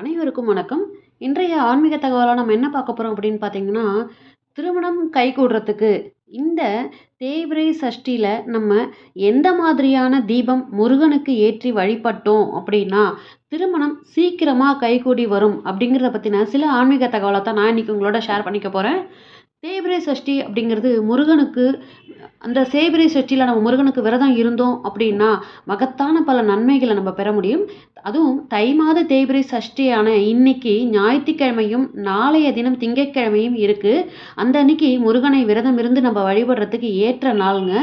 அனைவருக்கும் வணக்கம். இன்றைய ஆன்மீக தகவலாக நம்ம என்ன பார்க்க போகிறோம் அப்படின்னு பார்த்தீங்கன்னா திருமணம் கைகூடுறதுக்கு இந்த தேய்பிரை சஷ்டியில் நம்ம எந்த மாதிரியான தீபம் முருகனுக்கு ஏற்றி வழிபட்டோம் அப்படின்னா திருமணம் சீக்கிரமாக கைகூடி வரும் அப்படிங்கிறத பற்றின சில ஆன்மீக தகவலை தான் நான் இன்றைக்கி உங்களோட ஷேர் பண்ணிக்க போகிறேன் தேய்பிரை சஷ்டி அப்படிங்கிறது முருகனுக்கு அந்த தேய்பிரை சஷ்டியில் நம்ம முருகனுக்கு விரதம் இருந்தோம் அப்படின்னா மகத்தான பல நன்மைகளை நம்ம பெற முடியும். அதுவும் தை மாத தேய்பிரை சஷ்டியான இன்னைக்கு ஞாயிற்றுக்கிழமையும் நாளைய தினம் திங்கட்கிழமையும் இருக்குது அந்த அன்னைக்கு முருகனை விரதம் இருந்து நம்ம வழிபடுறதுக்கு ஏற்ற நாளுங்க.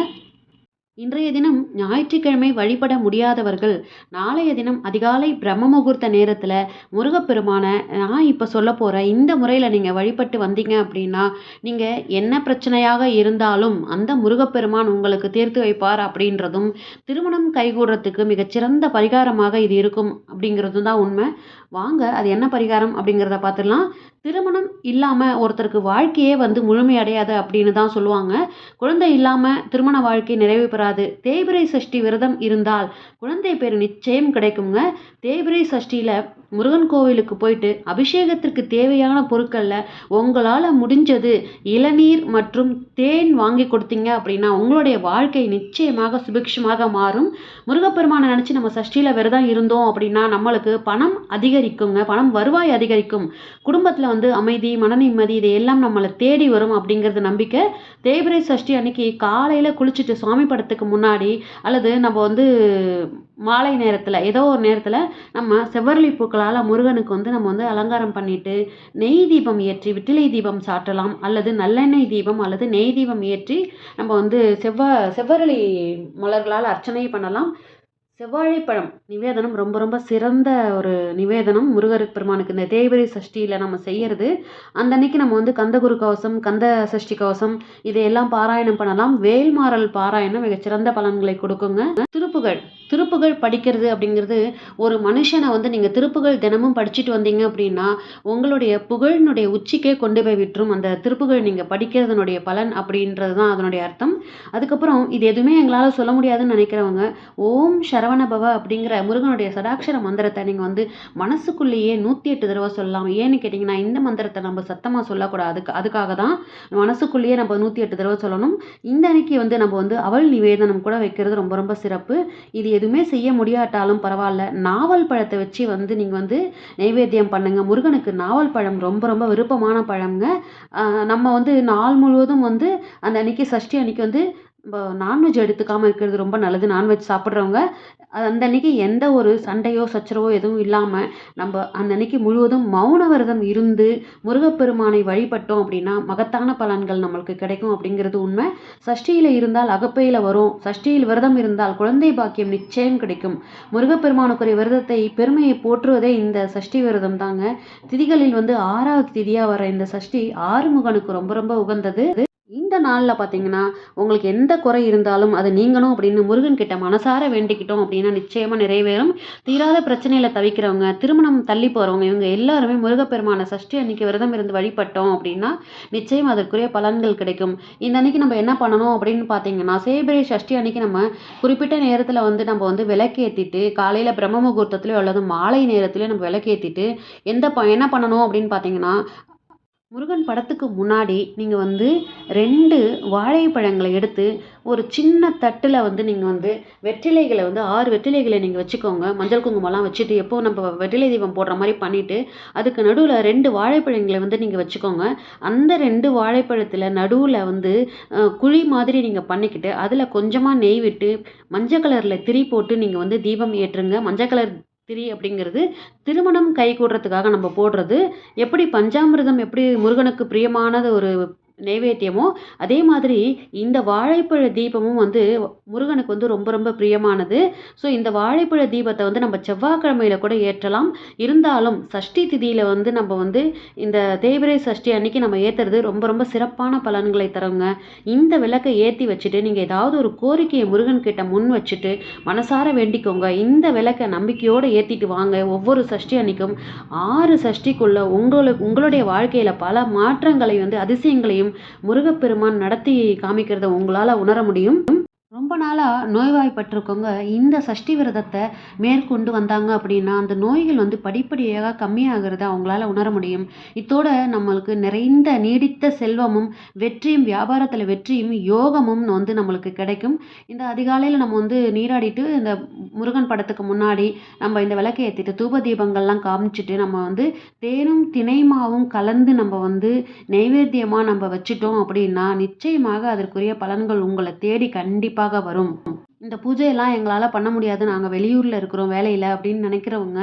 இன்றைய தினம் ஞாயிற்றுக்கிழமை வழிபட முடியாதவர்கள் நாளைய தினம் அதிகாலை பிரம்ம முகூர்த்த நேரத்தில் முருகப்பெருமானை நான் இப்போ சொல்ல போகிற இந்த முறையில் நீங்கள் வழிபட்டு வந்தீங்க அப்படின்னா நீங்கள் என்ன பிரச்சனையாக இருந்தாலும் அந்த முருகப்பெருமான் உங்களுக்கு தீர்த்து வைப்பார் அப்படின்றதும் திருமணம் கைகூடுறதுக்கு மிகச்சிறந்த பரிகாரமாக இது இருக்கும் அப்படிங்கிறதும் தான் உண்மை. வாங்க அது என்ன பரிகாரம் அப்படிங்கிறத பார்த்துடலாம். திருமணம் இல்லாமல் ஒருத்தருக்கு வாழ்க்கையே வந்து முழுமையடையாது அப்படின்னு தான் சொல்லுவாங்க. குழந்தை இல்லாமல் திருமண வாழ்க்கை நிறைவு பெறாது. தேய்பிரை சஷ்டி விரதம் இருந்தால் குழந்தை பேர் நிச்சயம் கிடைக்குங்க. தேய்பிரை சஷ்டியில் முருகன் கோவிலுக்கு போயிட்டு அபிஷேகத்திற்கு தேவையான பொருட்களில் உங்களால் முடிஞ்சது இளநீர் மற்றும் தேன் வாங்கி கொடுத்தீங்க அப்படின்னா உங்களுடைய வாழ்க்கை நிச்சயமாக சுபிக்ஷமாக மாறும். முருகப்பெருமானை நினச்சி நம்ம சஷ்டியில் விரதம் இருந்தோம் அப்படின்னா நம்மளுக்கு பணம் அதிகரிக்குங்க பணம் வருவாய் அதிகரிக்கும். குடும்பத்தில் வந்து அமைதி மன நிம்மதி இது எல்லாம் நம்மளை தேடி வரும் அப்படிங்கிறது நம்பிக்கை. தேய்பிரை சஷ்டி அன்னைக்கு காலையில் குளிச்சுட்டு சுவாமி படத்துக்கு முன்னாடி அல்லது நம்ம வந்து மாலை நேரத்தில் ஏதோ ஒரு நேரத்தில் நம்ம செவ்வரளி பூக்களால் முருகனுக்கு வந்து நம்ம வந்து அலங்காரம் பண்ணிட்டு நெய் தீபம் ஏற்றி விட்டிலை தீபம் சாட்டலாம் அல்லது நல்லெண்ணெய் தீபம் அல்லது நெய் தீபம் ஏற்றி நம்ம வந்து செவ்வ செவ்வரளி மலர்களால் அர்ச்சனை பண்ணலாம். செவ்வாழைப்பழம் நிவேதனம் ரொம்ப ரொம்ப சிறந்த ஒரு நிவேதனம். முருகர் பெருமானுக்கு இந்த தேவரி சஷ்டியில் நம்ம செய்யறது. அந்த அன்னைக்கு நம்ம வந்து கந்தகுரு கவசம் கந்த சஷ்டி கவசம் இதையெல்லாம் பாராயணம் பண்ணலாம். வேல்மாறல் பாராயணம் மிகச்சிறந்த பலன்களை கொடுக்குங்க. திருப்புகள் திருப்புகள் படிக்கிறது அப்படிங்கிறது ஒரு மனுஷனை வந்து நீங்கள் திருப்புகள் தினமும் படிச்சுட்டு வந்தீங்க அப்படின்னா உங்களுடைய புகழினுடைய உச்சிக்கே கொண்டு போய் விட்டுரும். அந்த திருப்புகள் நீங்கள் படிக்கிறதுனுடைய பலன் அப்படின்றது தான் அதனுடைய அர்த்தம். அதுக்கப்புறம் இது எதுவுமே எங்களால் சொல்ல முடியாதுன்னு நினைக்கிறவங்க ஓம் சரவணபவ அப்படிங்கிற முருகனுடைய சடாட்சர மந்திரத்தை நீங்கள் வந்து மனசுக்குள்ளேயே நூற்றி எட்டு தடவை சொல்லலாம். ஏன்னு கேட்டிங்கன்னா இந்த மந்திரத்தை நம்ம சத்தமாக சொல்லக்கூடாது. அதுக்கு அதுக்காக தான் மனசுக்குள்ளேயே நம்ம நூற்றி எட்டு தடவை சொல்லணும். இந்த அன்னைக்கு வந்து நம்ம வந்து அவள் நிவேதனம் கூட வைக்கிறது ரொம்ப ரொம்ப சிறப்பு. இது எதுவுமே செய்ய முடியாட்டாலும் பரவாயில்ல. நாவல் பழத்தை வச்சு வந்து நீங்கள் வந்து நைவேத்தியம் பண்ணுங்க. முருகனுக்கு நாவல் பழம் ரொம்ப ரொம்ப விருப்பமான பழம்ங்க. நம்ம வந்து நாள் முழுவதும் வந்து அந்த அன்னைக்கு சஷ்டி அன்னைக்கு வந்து நான்வெஜ் எடுத்துக்காமல் இருக்கிறது ரொம்ப நல்லது. நான்வெஜ் சாப்பிட்றவங்க அந்த அன்னைக்கு எந்த ஒரு சண்டையோ சச்சரவோ எதுவும் இல்லாமல் நம்ம அந்த அன்னைக்கு முழுவதும் மௌன விரதம் இருந்து முருகப்பெருமானை வழிபட்டோம் அப்படின்னா மகத்தான பலன்கள் நம்மளுக்கு கிடைக்கும் அப்படிங்கிறது உண்மை. சஷ்டியில் இருந்தால் அகப்பையில் வரும். சஷ்டியில் விரதம் இருந்தால் குழந்தை பாக்கியம் நிச்சயம் கிடைக்கும். முருகப்பெருமானுக்குரிய விரதத்தை பெருமையை போற்றுவதே இந்த சஷ்டி விரதம் தாங்க. திதிகளில் வந்து ஆறாவது திதியாக வர இந்த சஷ்டி ஆறுமுகனுக்கு ரொம்ப ரொம்ப உகந்தது. இந்த நாளில் பார்த்தீங்கன்னா உங்களுக்கு எந்த குறை இருந்தாலும் அதை நீங்களும் அப்படின்னு முருகன் கிட்ட மனசார வேண்டிக்கிட்டோம் அப்படின்னா நிச்சயமாக நிறைவேறும். தீராத பிரச்சனையில் தவிக்கிறவங்க திருமணம் தள்ளி போகிறவங்க இவங்க எல்லாருமே முருகப்பெருமான சஷ்டி அன்னைக்கு விரதம் இருந்து வழிபட்டோம் அப்படின்னா நிச்சயம் அதற்குரிய பலன்கள் கிடைக்கும். இந்த அன்னைக்கு நம்ம என்ன பண்ணணும் அப்படின்னு பார்த்தீங்கன்னா சேபிரை சஷ்டி அன்னைக்கு நம்ம குறிப்பிட்ட நேரத்தில் வந்து நம்ம வந்து விளக்கேற்றிட்டு காலையில் பிரம்ம முகூர்த்தத்துலையோ அல்லது மாலை நேரத்துலையோ நம்ம விளக்கேற்றிட்டு எந்த ப என்ன பண்ணணும் அப்படின்னு பார்த்தீங்கன்னா முருகன் படத்துக்கு முன்னாடி நீங்கள் வந்து ரெண்டு வாழைப்பழங்களை எடுத்து ஒரு சின்ன தட்டில் வந்து நீங்கள் வந்து வெற்றிலைகளை வந்து ஆறு வெற்றிலைகளை நீங்கள் வச்சுக்கோங்க. மஞ்சள் குங்குமம்லாம் வச்சுட்டு எப்போ நம்ம வெற்றிலை தீபம் போடுற மாதிரி பண்ணிவிட்டு அதுக்கு நடுவில் ரெண்டு வாழைப்பழங்களை வந்து நீங்கள் வச்சுக்கோங்க. அந்த ரெண்டு வாழைப்பழத்தில் நடுவில் வந்து குழி மாதிரி நீங்கள் பண்ணிக்கிட்டு அதில் கொஞ்சமாக நெய் விட்டு மஞ்சள் கலரில் திரி போட்டு நீங்கள் வந்து தீபம் ஏற்றுங்க. மஞ்சள் கலர் திரி அப்படிங்கிறது திருமணம் கைகூடுறதுக்காக நம்ம போடுறது. எப்படி பஞ்சாமிர்தம் எப்படி முருகனுக்கு பிரியமானது ஒரு நைவேத்தியமோ அதே மாதிரி இந்த வாழைப்பழ தீபமும் வந்து முருகனுக்கு வந்து ரொம்ப ரொம்ப பிரியமானது. ஸோ இந்த வாழைப்பழ தீபத்தை வந்து நம்ம செவ்வாய்க்கிழமையில கூட ஏற்றலாம். இருந்தாலும் சஷ்டி திதியில் வந்து நம்ம வந்து இந்த தேய்பிரை சஷ்டி அன்னைக்கு நம்ம ஏற்றுறது ரொம்ப ரொம்ப சிறப்பான பலன்களை தருங்க. இந்த விளக்கை ஏற்றி வச்சுட்டு நீங்கள் ஏதாவது ஒரு கோரிக்கையை முருகன் கிட்ட முன் வச்சுட்டு மனசார வேண்டிக்கோங்க. இந்த விளக்கை நம்பிக்கையோடு ஏற்றிட்டு வாங்க. ஒவ்வொரு சஷ்டி அன்னைக்கும் ஆறு சஷ்டிக்குள்ள உங்களுக்கு உங்களுடைய வாழ்க்கையில் பல மாற்றங்களை வந்து அதிசயங்களையும் முருகப்பெருமான் நடத்தி காமிக்கிறத உங்களால் உணர முடியும். ரொம்ப நாளாக நோய்வாய்ப்பட்டிருக்கவங்க இந்த சஷ்டி விரதத்தை மேற்கொண்டு வந்தாங்க அப்படின்னா அந்த நோய்கள் வந்து படிப்படியாக கம்மியாகிறத அவங்களால உணர முடியும். இத்தோட நம்மளுக்கு நிறைந்த நீடித்த செல்வமும் வெற்றியும் வியாபாரத்தில் வெற்றியும் யோகமும் வந்து நம்மளுக்கு கிடைக்கும். இந்த அதிகாலையில் நம்ம வந்து நீராடிட்டு இந்த முருகன் படத்துக்கு முன்னாடி நம்ம இந்த விளக்கை ஏற்றிட்டு தூப தீபங்கள்லாம் காமிச்சிட்டு நம்ம வந்து தேனும் திணைமாவும் கலந்து நம்ம வந்து நைவேத்தியமாக நம்ம வச்சிட்டோம் அப்படின்னா நிச்சயமாக அதற்குரிய பலன்கள் உங்களை தேடி கண்டிப்பாக வரும். இந்த பூஜையெல்லாம் எங்களால் பண்ண முடியாது. நாங்கள் வெளியூரில் இருக்கிறோம் வேலையில் அப்படின்னு நினைக்கிறவங்க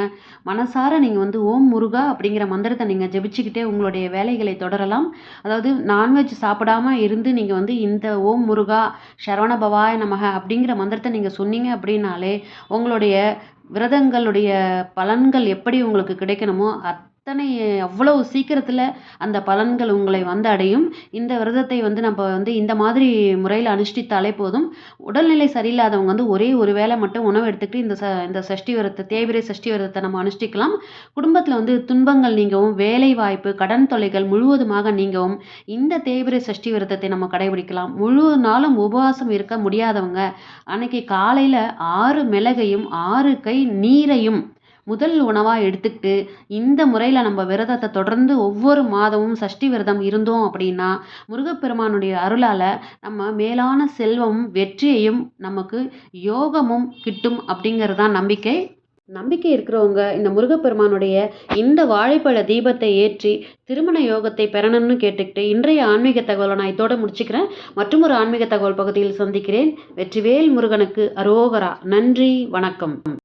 மனசார நீங்கள் வந்து ஓம் முருகா அப்படிங்கிற மந்திரத்தை நீங்கள் ஜெபிச்சுக்கிட்டே உங்களுடைய வேலைகளை தொடரலாம். அதாவது நான்வெஜ் சாப்பிடாம இருந்து நீங்கள் வந்து இந்த ஓம் முருகா சரவண பவாய நமக அப்படிங்கிற மந்திரத்தை நீங்கள் சொன்னீங்க அப்படின்னாலே உங்களுடைய விரதங்களுடைய பலன்கள் எப்படி உங்களுக்கு கிடைக்கணுமோ அத்தனை அவ்வளவு சீக்கிரத்தில் அந்த பலன்கள் உங்களை வந்து அடையும். இந்த விரதத்தை வந்து நம்ம வந்து இந்த மாதிரி முறையில் அனுஷ்டித்தாலே போதும். உடல்நிலை சரியில்லாதவங்க வந்து ஒரே ஒரு வேளை மட்டும் உணவு எடுத்துக்கிட்டு இந்த ச இந்த சஷ்டி விரதத்தை தேய்பிரை சஷ்டி விரதத்தை நம்ம அனுஷ்டிக்கலாம். குடும்பத்தில் வந்து துன்பங்கள் நீங்கவும் வேலை வாய்ப்பு கடன் தொல்லைகள் முழுவதுமாக நீங்கவும் இந்த தேய்பிரை சஷ்டி விரதத்தை நம்ம கடைபிடிக்கலாம். முழு நாளும் உபவாசம் இருக்க முடியாதவங்க அன்னைக்கு காலையில் ஆறு மிளகையும் ஆறு கை நீரையும் முதல் உணவாக எடுத்துக்கிட்டு இந்த முறையில் நம்ம விரதத்தை தொடர்ந்து ஒவ்வொரு மாதமும் சஷ்டி விரதம் இருந்தோம் அப்படின்னா முருகப்பெருமானுடைய அருளால் நம்ம மேலான செல்வமும் வெற்றியையும் நமக்கு யோகமும் கிட்டும் அப்படிங்கிறது தான் நம்பிக்கை. நம்பிக்கை இருக்கிறவங்க இந்த முருகப்பெருமானுடைய இந்த வாழைப்பழ தீபத்தை ஏற்றி திருமண யோகத்தை பெறணும்னு கேட்டுக்கிட்டு இன்றைய ஆன்மீக தகவலை நான் இதோடு முடிச்சுக்கிறேன். மற்றும் ஒரு ஆன்மீக தகவல் பகுதியில் சந்திக்கிறேன். வெற்றிவேல் முருகனுக்கு அரோகரா. நன்றி வணக்கம்.